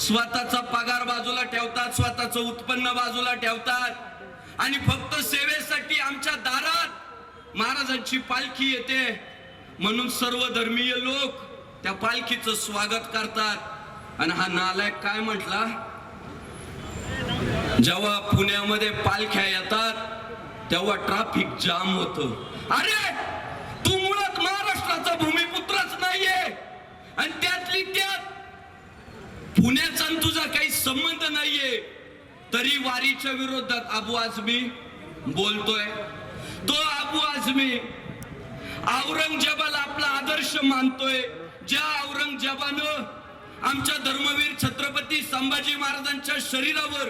स्वतःचा पगार बाजूला ठेवतात स्वतःचं उत्पन्न बाजूला ठेवतात. आणि फक्त सेवेसाठी आमच्या दारात महाराजांची पालखी येते. म्हणून सर्व धर्मीय लोक त्या पालखीचं स्वागत करतात. आणि हा नालायक काय म्हटला? जेव्हा पुण्यामध्ये पालख्या येतात तेव्हा ट्राफिक जाम होत. अरे तू मुळात महाराष्ट्राचा भूमिपुत्रच नाहीये. आणि त्यातली त्यात पुण्याचा आणि तुझा काही संबंध नाहीये तरी वारीच्या विरोधात अबू आझमी बोलतोय. तो अबू आझमी औरंगजेबाला आपला आदर्श मानतोय. ज्या औरंगजेबानं आमच्या धर्मवीर छत्रपती संभाजी महाराजांच्या शरीरावर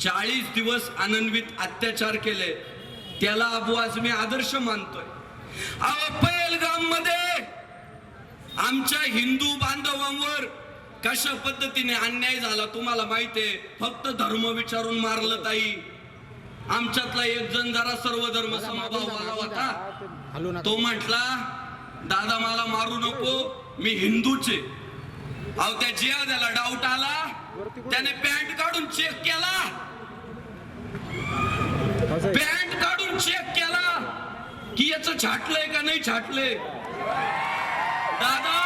चाळीस दिवस आनंदवित अत्याचार केले त्याला अबू आझमी आदर्श मानतोय. पैलगाममध्ये आमच्या हिंदू बांधवांवर कशा पद्धतीने अन्याय झाला तुम्हाला माहितीये फक्त धर्म विचारून मारलं ताई. आमच्यातला एक जण जरा सर्व धर्म समभाववाला होता. तो म्हटला दादा मला मारू नको. मी हिंदूचे. अहो त्या जिहाद्याला डाऊट आला. त्याने पॅन्ट काढून चेक केला. पॅन्ट काढून चेक केला. की याच छाटलंय का नाही छाटलंय? दादा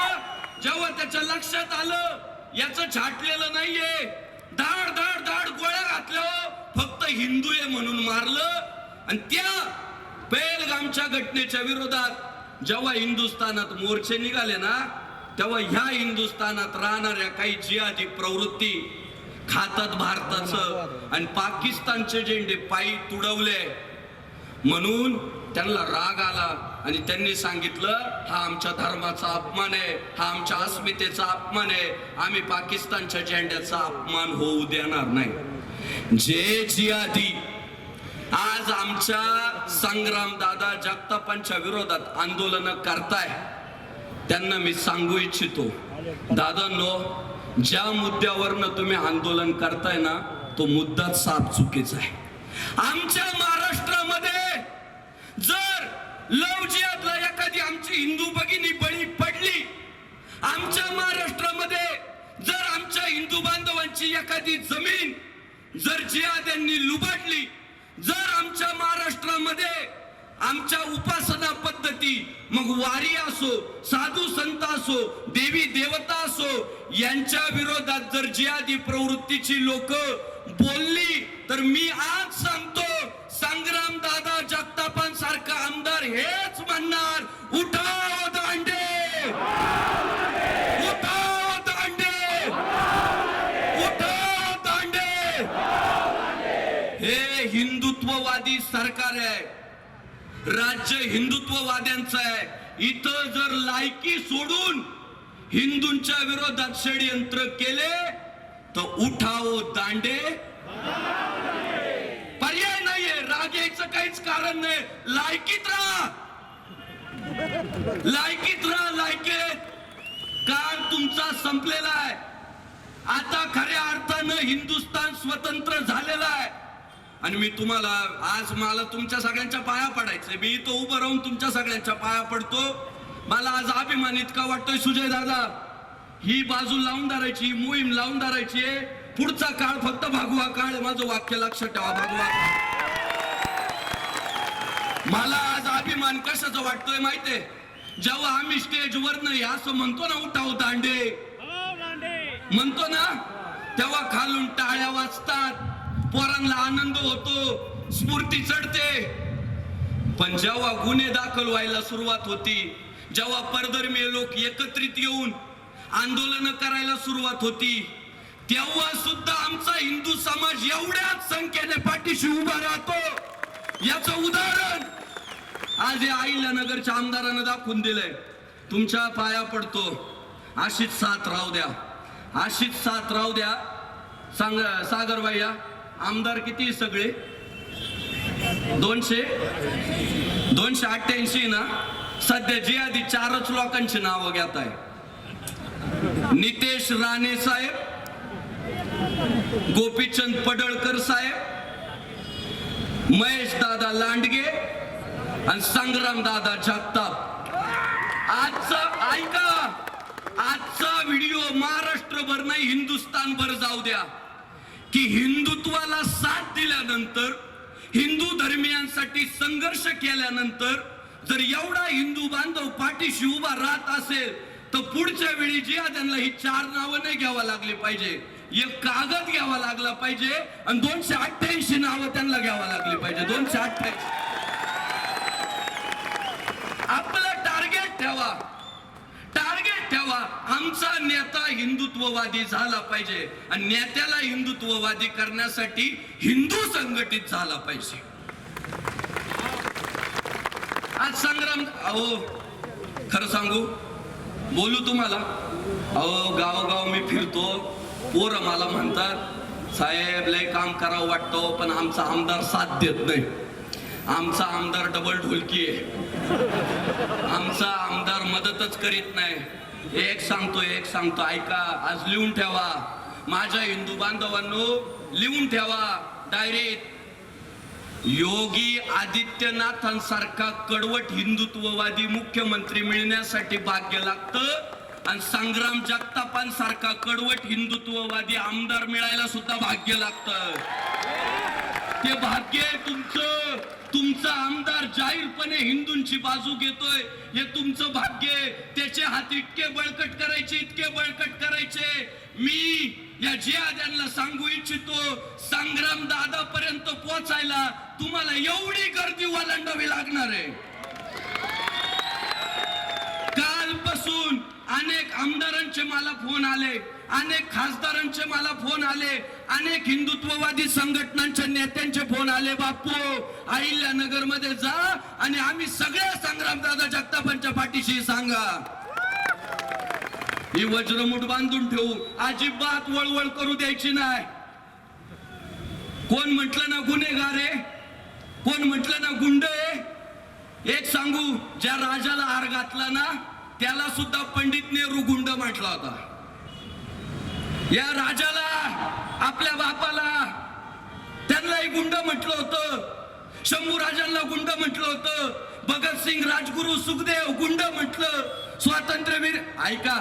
जेव्हा त्याच्या लक्षात आलं याच छाटलेलं नाहीये. धाड धाड धाड गोळ्या घातल्या फक्त हिंदू आहे म्हणून मारलं. आणि त्या पेलगामच्या घटनेच्या विरोधात जेव्हा हिंदुस्थानात मोर्चे निघाले ना तेव्हा ह्या हिंदुस्थानात राहणाऱ्या काही जिहादी प्रवृत्ती खातात भारताचं आणि पाकिस्तानचे झेंडे पायी तुडवले. म्हणून त्यांना राग आला. आणि त्यांनी सांगितलं हा आमच्या धर्माचा अपमान आहे हा आमच्या अस्मितेचा अपमान आहे. आम्ही पाकिस्तानच्या झेंड्याचा अपमान होऊ देणार नाही. जे जियादी आज आमच्या संग्राम दादा जगतापांच्या विरोधात आंदोलन करताय त्यांना मी सांगू इच्छितो दादांनो ज्या मुद्द्यावरनं तुम्ही आंदोलन करताय ना तो मुद्दाच साफ चुकीचा आहे. आमच्या जर एखादी आमची हिंदू भगिनी बळी पडली आमच्या महाराष्ट्रामध्ये जर आमच्या हिंदू बांधवांची एखादी जमीन जर जिहाद्यांनी लुबाडली जर आमच्या महाराष्ट्रामध्ये आमच्या उपासना पद्धती मग वारी असो साधू संत असो देवी देवता असो यांच्या विरोधात जर जियादी प्रवृत्तीची लोक बोलली तर मी आज सांगतो हेच म्हणणार उठाव दांडे. उठाव दांडे. उठाव दांडे. हे हिंदुत्ववादी सरकार आहे. राज्य हिंदुत्ववाद्यांचं आहे. इथं जर लायकी सोडून हिंदूंच्या विरोधात षडयंत्र केले तर उठाव दांडे पर्याय नाहीये राग यायचं काहीच कारण नाही. लायकीत राहा. लायकीत राहा लायकीत काळ तुमचा संपलेला आहे. आता खऱ्या अर्थानं हिंदुस्थान स्वतंत्र झालेला आहे. आणि मी तुम्हाला आज मला तुमच्या सगळ्यांच्या पाया पडायचंय. मी इथं उभं राहून तुमच्या सगळ्यांच्या पाया पडतो. मला आज अभिमान इतका वाटतोय सुजय दादा. ही बाजू लावून धरायची मोहीम लावून धरायची पुढचा काळ फक्त भागवा काळ माझं वाक्य लक्षात ठेवा भागवा मला आज अभिमान कशाचा वाटतोय माहितीये? जेव्हा आम्ही स्टेजवरनं नाही असं म्हणतो ना उठाव दांडे. म्हणतो ना तेव्हा खालून टाळ्या वाजतात. पोरांना आनंद होतो स्फूर्ती चढते. पण जेव्हा गुन्हे दाखल व्हायला सुरुवात होती जेव्हा परधर्मीय लोक एकत्रित येऊन आंदोलन करायला सुरुवात होती तेव्हा सुद्धा आमचा हिंदू समाज एवढ्याच संख्येने पाठीशी उभा राहतो. याचं उदाहरण आज या आईला नगरच्या आमदारानं दाखवून दिलंय. तुमच्या पाया पडतो. अशीच साथ राहू द्या. अशीच साथ राहू द्या. सांग सागर भैया आमदार किती सगळे? दोनशे? दोनशे अठ्ठ्याऐंशी ना? सध्या जे आधी चारच लोकांची नावं घेत आहे. नितेश राणे साहेब गोपीचंद पडळकर साहेब महेश दादा लांडगे आणि संग्राम दादा जगताप. आजचा ऐका आजचा व्हिडिओ महाराष्ट्रभर नाही हिंदुस्थान भर जाऊ द्या. की हिंदुत्वाला साथ दिल्यानंतर हिंदू धर्मियांसाठी संघर्ष केल्यानंतर जर एवढा हिंदू बांधव पाठीशी उभा राहत असेल तर पुढच्या वेळी जिया त्यांना ही चार नावं नाही घ्यावा लागली पाहिजे. एक कागद घ्यावा लागला पाहिजे आणि दोनशे अठ्ठ्याऐंशी नावं त्यांना घ्यावा लागली पाहिजे. दोनशे अठ्ठ्याऐंशी आपलं टार्गेट ठेवा टार्गेट ठेवा आमचा नेता हिंदुत्ववादी झाला पाहिजे. आणि नेत्याला हिंदुत्ववादी करण्यासाठी हिंदू संघटित झाला पाहिजे. आज संग्राम अहो खरं सांगू बोलू तुम्हाला. अहो गावोगाव मी फिरतो. पोरं मला म्हणतात साहेब लय काम करावं वाटतं पण आमचा आमदार साथ देत नाही. आमचा आमदार डबल ढोलकी आहे. आमचा आमदार मदतच करीत नाही. एक सांगतो एक सांगतो. ऐका आज लिहून ठेवा. माझ्या हिंदू बांधवांनो लिहून ठेवा. डायरीत योगी आदित्यनाथांसारखा कडवट हिंदुत्ववादी मुख्यमंत्री मिळण्यासाठी भाग्य लागतं आणि संग्राम जगतापांसारखा कडवट हिंदुत्ववादी आमदार मिळायला सुद्धा भाग्य लागतं. ते भाग्य आहे तुमचं. तुमचा आमदार जाहीरपणे हिंदूंची बाजू घेतोय. हे तुमचं भाग्य आहे. त्याचे हात इतके बळकट करायचे इतके बळकट करायचे. मी या जियाद्यांना सांगू इच्छितो संग्राम दादा पर्यंत पोहोचायला तुम्हाला एवढी गर्दी ओलांडावी लागणार आहे. कालपासून अनेक आमदारांचे मला फोन आले अनेक खासदारांचे मला फोन आले अनेक हिंदुत्ववादी संघटनांच्या नेत्यांचे फोन आले बापू अहिल्यानगरमध्ये जा आणि आम्ही सगळ्या संग्रामदादा जगतापांच्या पाठीशी सांगा. ही वज्रमुठ बांधून ठेवू. अजिबात वळवळ करू द्यायची नाही. कोण म्हटलं ना गुन्हेगार आहे? कोण म्हटलं ना गुंड आहे? एक सांगू ज्या राजाला हार घातला ना त्याला सुद्धा पंडित नेहरू गुंड म्हटला होता. या राजाला आपल्या बापाला त्यांनाही गुंड म्हटलं होतं. शंभू राजांना गुंड म्हटलं होतं. भगतसिंग राजगुरू सुखदेव गुंड म्हटलं. स्वातंत्र्यवीर ऐका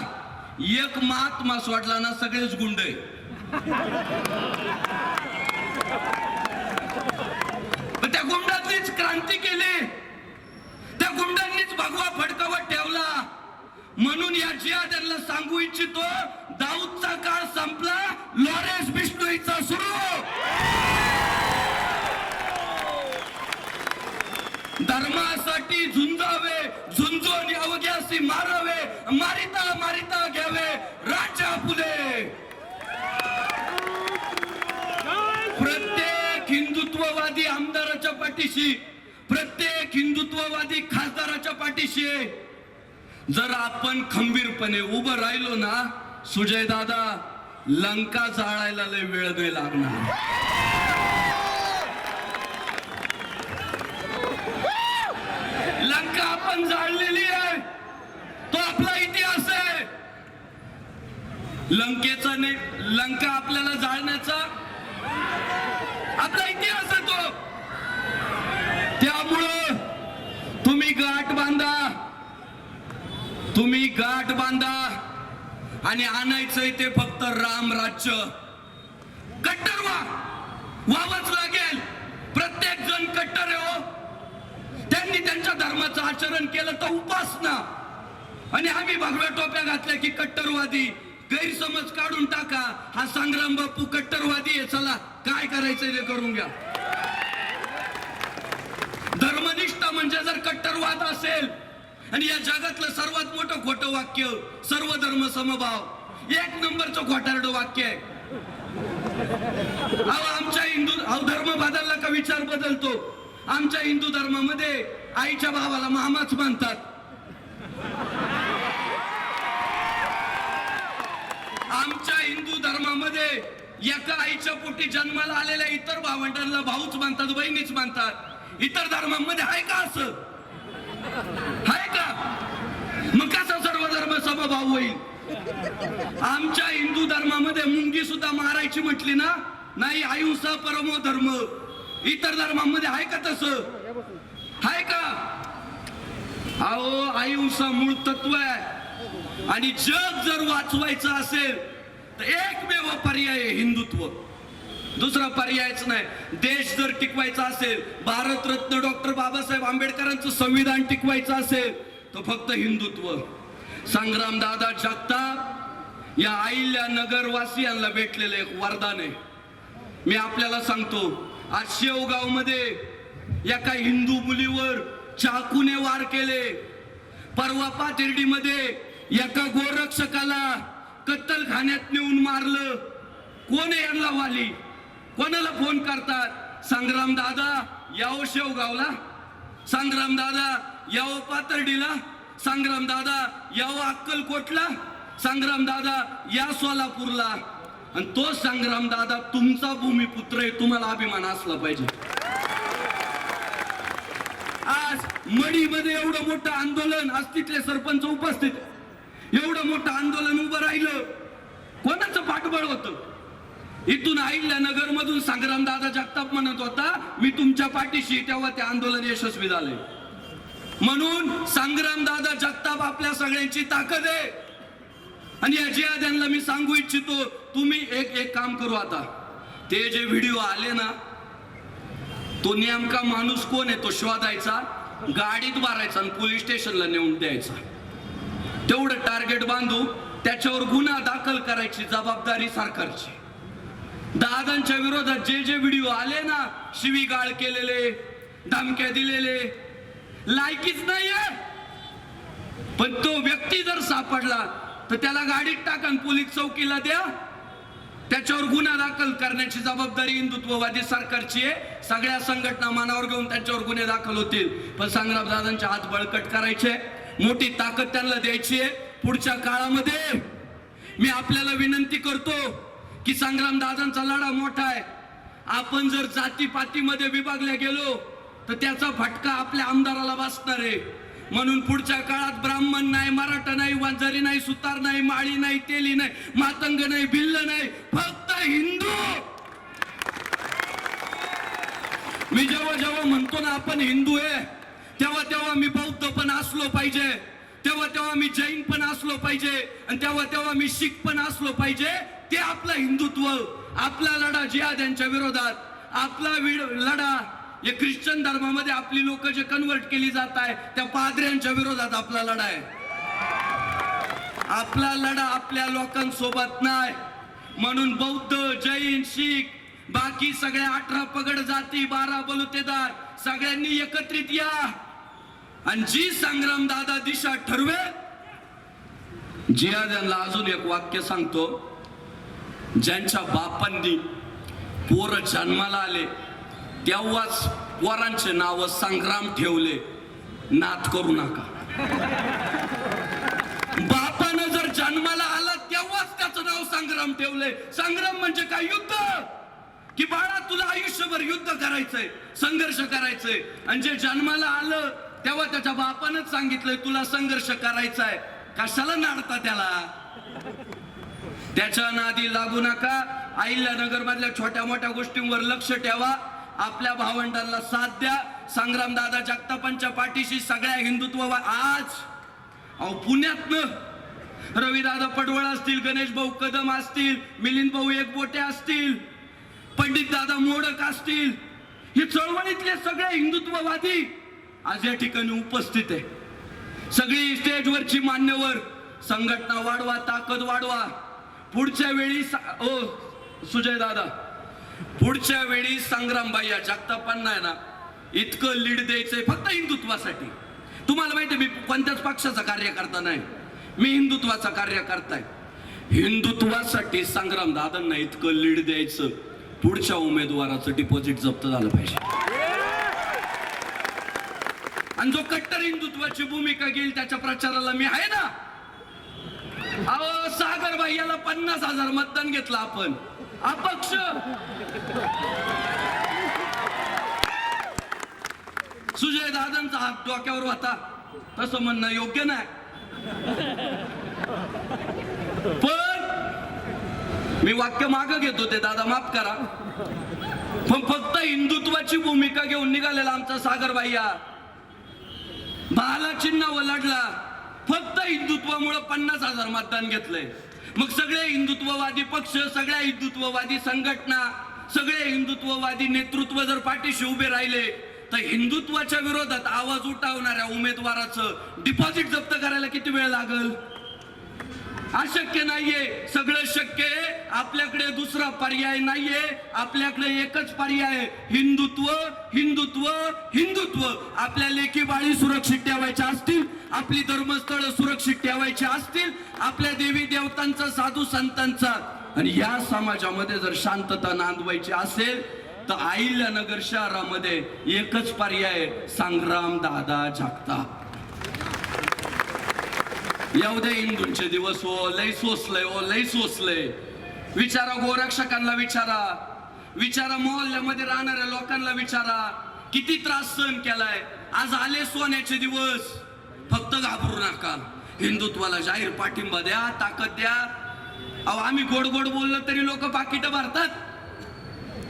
एक महात्मा सोडला ना सगळेच गुंड आहे. त्या गुंडांनीच क्रांती केली. त्या गुंडांनीच भगवा फडकावत ठेवला. म्हणून या जिहाद्यांना सांगू इच्छितो दाऊदचा काळ संपला लॉरेन्स बिश्नोईचा सुरू धर्मासाठी झुंजावे झुंजून अवघ्यासी मारावे मारिता मारिता घ्यावे राजा फुले प्रत्येक हिंदुत्ववादी आमदाराच्या पाठीशी प्रत्येक हिंदुत्ववादी खासदाराच्या पाठीशी आहे. जर आपण खंबीरपणे उभं राहिलो ना सुजय दादा लंका जाळायला लय वेळ नाही लागणार. लंका आपण जाळलेली आहे. तो आपला इतिहास आहे. लंकेचा नाही लंका आपल्याला जाळण्याचा आपला इतिहास आहे तो. त्यामुळं तुम्ही गाठ बांधा. तुम्ही गाठ बांधा आणि आणायचंय ते फक्त राम राज्य. कट्टर वावच व्हावंच लागेल. प्रत्येक जण कट्टर हो. त्यांनी त्यांच्या धर्माचं आचरण केलं तर उपासना. आणि आम्ही भगव्या टोप्या घातल्या की कट्टरवादी गैरसमज काढून टाका. हा संग्राम बापू कट्टरवादी आहे. चला काय करायचंय ते करून घ्या. धर्मनिष्ठा म्हणजे जर कट्टरवाद असेल आणि या जगातलं सर्वात मोठं खोटं वाक्य सर्व धर्म समभाव. एक नंबरचं खोटारड वाक्य आहे. अहो आमच्या हिंदू अहो धर्म बदलला का विचार बदलतो? आमच्या हिंदू धर्मामध्ये आईच्या भावाला मामाच मानतात. आमच्या हिंदू धर्मामध्ये एका आईच्या पोटी जन्माला आलेल्या इतर भावंडांना भाऊच मानतात बहिणीच मानतात. इतर धर्मांमध्ये आहे का असं? मग कसा सर्व धर्म समभाव होईल? आमच्या हिंदू धर्मामध्ये मुंगी सुद्धा मारायची म्हटली ना नाही अहिंसा परमो धर्म. इतर धर्मामध्ये आहे का तसं? आहे का? अहो अहिंसा मूळ तत्व आहे. आणि जग जर वाचवायचं असेल तर एकमेव पर्याय आहे हिंदुत्व. दुसरा पर्यायच नाही. देश जर टिकवायचा असेल भारतरत्न डॉक्टर बाबासाहेब आंबेडकरांचं संविधान टिकवायचं असेल तर फक्त हिंदुत्व. संग्राम दादा जगताप या आईल्या नगरवासियांना भेटलेलं एक वरदान आहे. मी आपल्याला सांगतो आज शेवगावमध्ये एका हिंदू मुलीवर चाकूने वार केले. परवा पातिर्डीमध्ये एका गोरक्षकाला कत्तलखान्यात नेऊन मारलं. कोण यांना वाली? कोणाला फोन करतात? संग्राम दादा याव शेवगावला. संग्राम दादा यावं पातर्डीला संग्राम दादा यावं अक्कलकोटला. संग्राम दादा या सोलापूरला. आणि तो संग्राम दादा तुमचा भूमिपुत्र आहे तुम्हाला अभिमान असला पाहिजे. आज मडीमध्ये एवढं मोठं आंदोलन आज तिथले सरपंच उपस्थित एवढं मोठं आंदोलन उभं राहिलं. कोणाचं पाठबळ होतं? इथून आईल्या नगर मधून संग्राम दादा जगताप म्हणत होता मी तुमच्या पाठीशी तेव्हा ते आंदोलन यशस्वी झाले. म्हणून संग्राम दादा जगताप आपल्या सगळ्यांची ताकद आहे. आणि या जिहाद्यांना मी सांगू इच्छितो तुम्ही एक एक काम करू आता. ते जे व्हिडिओ आले ना तो नेमका माणूस कोण आहे? तो शोधायचा गाडीत मारायचा आणि पोलीस स्टेशनला नेऊन द्यायचा. तेवढं टार्गेट बांधू त्याच्यावर गुन्हा दाखल करायची जबाबदारी सरकारची. दादांच्या विरोधात जे जे व्हिडिओ आले ना शिवीगाळ केलेले धमक्या दिलेले लायकीच नाहीये. पण तो व्यक्ती जर सापडला तर त्याला गाडीत टाकन पोलीस चौकीला द्या. त्याच्यावर गुन्हा दाखल करण्याची जबाबदारी हिंदुत्ववादी सरकारची आहे. सगळ्या संघटना मानावर घेऊन त्यांच्यावर गुन्हे दाखल होतील. पण संग्राम दादांचे हात बळकट करायचे. मोठी ताकद त्यांना द्यायची आहे. पुढच्या काळामध्ये मी आपल्याला विनंती करतो की संग्राम दादांचा लढा मोठा आहे. आपण जर जातीपातीमध्ये विभागल्या गेलो तर त्याचा फटका आपल्या आमदाराला बसणार आहे. म्हणून पुढच्या काळात ब्राह्मण नाही मराठा नाही वांजारी नाही सुतार नाही माळी नाही तेली नाही मातंग नाही भिल्ल नाही फक्त हिंदू! मी जेव्हा जेव्हा म्हणतो ना आपण हिंदू आहे तेव्हा तेव्हा मी बौद्ध पण असलो पाहिजे. तेव्हा तेव्हा मी जैन पण असलो पाहिजे. आणि तेव्हा तेव्हा मी शीख पण असलो पाहिजे. ते आपलं हिंदुत्व आपला लढा जिहाद्यांच्या विरोधात. आपला लढा हे ख्रिश्चन धर्मामध्ये आपली लोक जे कन्वर्ट केली जात आहे त्या पादऱ्यांच्या विरोधात आपला लढा आहे. आपला लढा आपल्या लोकांसोबत नाही. म्हणून बौद्ध जैन शीख बाकी सगळ्या अठरा पगड जाती बारा बलुतेदार सगळ्यांनी एकत्रित या. आणि जी संग्राम दादा दिशा ठरवे जियाद्यांना अजून एक वाक्य सांगतो. ज्यांच्या बापांनी पोर जन्माला आले तेव्हाच वरांचे नाव संग्राम ठेवले नाथ करू नका. बापानं जर जन्माला आला तेव्हाच त्याचं नाव संग्राम ठेवलंय संग्राम म्हणजे काय? युद्ध! की बाळा तुला आयुष्यभर युद्ध करायचंय संघर्ष करायचंय. आणि जे जन्माला आलं तेव्हा त्याच्या बापानच सांगितलंय तुला संघर्ष करायचा आहे कशाला नाडता त्याला? त्याच्या नादी लागू नका. आईला नगरमधल्या छोट्या मोठ्या गोष्टींवर लक्ष ठेवा. आपल्या भावंडांना साथ द्या. संग्रामदादा जगतापांच्या पाठीशी सगळ्या हिंदुत्व आज अहो पुण्यातनं रविदादा पडवळ असतील गणेश भाऊ कदम असतील मिलिंद भाऊ एकबोटे असतील पंडित दादा मोडक असतील हे चळवळीतले सगळे हिंदुत्ववादी आज या ठिकाणी उपस्थित आहे. सगळी स्टेजवरची मान्यवर संघटना वाढवा ताकद वाढवा. पुढच्या वेळी सा- ओ सुजय दादा पुढच्या वेळी संग्रामबाई या जगतापांना आहे ना इतकं लीड द्यायचंय फक्त हिंदुत्वासाठी. तुम्हाला माहिती मी कोणत्याच पक्षाचा कार्यकर्ता नाही. मी हिंदुत्वाचा कार्यकर्ता आहे. हिंदुत्वासाठी संग्राम दादांना इतकं लीड द्यायचं पुढच्या उमेदवाराचं डिपॉझिट जप्त झालं पाहिजे. आणि जो कट्टर हिंदुत्वाची भूमिका घेईल त्याच्या प्रचाराला मी आहे ना. अहो सागर भाई याला पन्नास हजार मतदान घेतलं आपण. अपक्ष सुजय दादांचा हात डोक्यावर होता तसं म्हणणं योग्य नाही पण मी वाक्य माग घेतो ते दादा माफ करा पण फक्त हिंदुत्वाची भूमिका घेऊन निघालेला आमचा सागर भैया भाला चिन्ह लढला फक्त हिंदुत्वामुळे पन्नास हजार मतदान घेतलंय मग सगळे हिंदुत्ववादी पक्ष सगळ्या हिंदुत्ववादी संघटना सगळे हिंदुत्ववादी नेतृत्व जर पाठीशी उभे राहिले तर हिंदुत्वाच्या विरोधात आवाज उठावणाऱ्या उमेदवाराचं डिपॉझिट जप्त करायला किती वेळ लागल? अशक्य नाहीये. सगळं शक्य आहे. आपल्याकडे दुसरा पर्याय नाहीये. आपल्याकडे एकच पर्याय हिंदुत्व हिंदुत्व हिंदुत्व. आपल्या लेखी बाळी सुरक्षित ठेवायच्या असतील. आपली धर्मस्थळ सुरक्षित ठेवायची असतील. आपल्या देवी देवतांचा साधू संतांचा. आणि या समाजामध्ये जर शांतता नांदवायची असेल तर अहिल्यानगर शहरामध्ये एकच पर्याय संग्राम दादा जगताप येऊ दे हिंदूंचे दिवस हो लय सोसलंय हो लय सोसलंय. विचारा गोरक्षकांना विचारा. विचारा मोहल्ल्यामध्ये राहणाऱ्या लोकांना विचारा. किती त्रास सहन केलाय? आज आले सोन्याचे दिवस. फक्त घाबरू नका. हिंदुत्वाला जाहीर पाठिंबा द्या ताकद द्या. अहो आम्ही गोड गोड बोललो तरी लोक पाकिटं भरतात.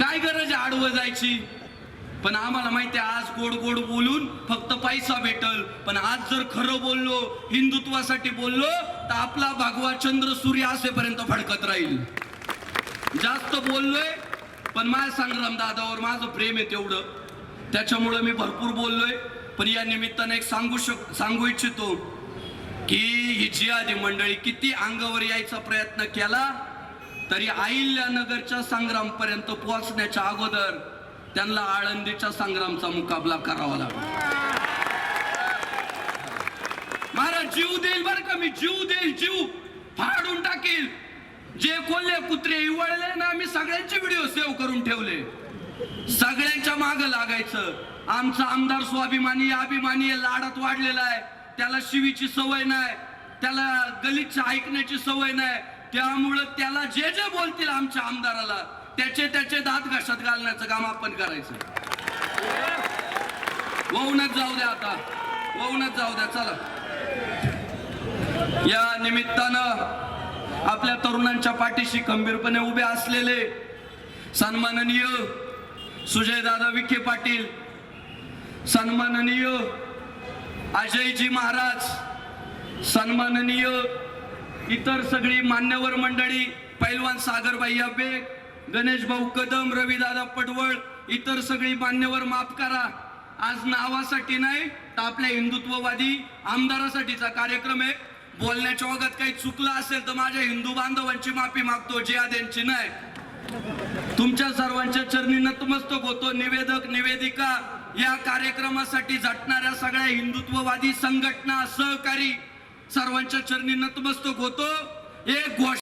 काय गरज आडवं जायची? पण आम्हाला माहिती आहे आज गोड गोड बोलून फक्त पैसा भेटल. पण आज जर खरं बोललो हिंदुत्वासाठी बोललो तर आपला भगवा चंद्र सूर्य असेपर्यंत फडकत राहील. जास्त बोललोय पण माझ्या संग्राम दादावर माझं प्रेम आहे तेवढं. त्याच्यामुळं मी भरपूर बोललोय. पण या निमित्ताने एक सांगू शक सांगू इच्छितो की ही जिहादी मंडळी किती अंगावर यायचा प्रयत्न केला तरी अहिल्यानगरच्या संग्रामपर्यंत पोहोचण्याच्या अगोदर त्यांना आळंदीच्या संग्रामचा मुकाबला करावा लागला. महाराज जीव देईल बरं का मी जीव देईल जीव फाडून टाकेल. जे कोल्हे कुत्रे इवळले ना मी सगळ्यांचे व्हिडिओ सेव्ह करून ठेवले. सगळ्यांच्या माग लागायचं. आमचा आमदार स्वाभिमानी अभिमानी लाडात वाढलेला आहे. त्याला शिवीची सवय नाही. त्याला गलितच्या ऐकण्याची सवय नाही. त्यामुळं त्याला जे जे बोलतील आमच्या आमदाराला त्याचे त्याचे दात घशात घालण्याचं काम आपण करायचं. वहूनच जाऊ द्या आता. वहूनच जाऊ द्या चला. या निमित्तानं आपल्या तरुणांच्या पाठीशी खंबीरपणे उभे असलेले सन्माननीय सुजयदादा विखे पाटील सन्माननीय अजयजी महाराज सन्माननीय इतर सगळी मान्यवर मंडळी पैलवान सागरबाई बेग गणेश भाऊ कदम रविदादा पटवळ इतर सगळी मान्यवर माफ करा. आज नावासाठी नाही तर आपल्या हिंदुत्ववादी आमदारासाठीचा कार्यक्रम आहे. बोलण्याच्या ओघात काही चुकलं असेल तर माझ्या हिंदू बांधवांची माफी मागतो जे यांची नाही. तुमच्या सर्वांच्या चरणी नतमस्तक होतो निवेदक निवेदिका. या कार्यक्रमासाठी झटणाऱ्या सगळ्या हिंदुत्ववादी संघटना सहकारी सर्वांच्या चरणी नतमस्तक होतो. एक गोष्ट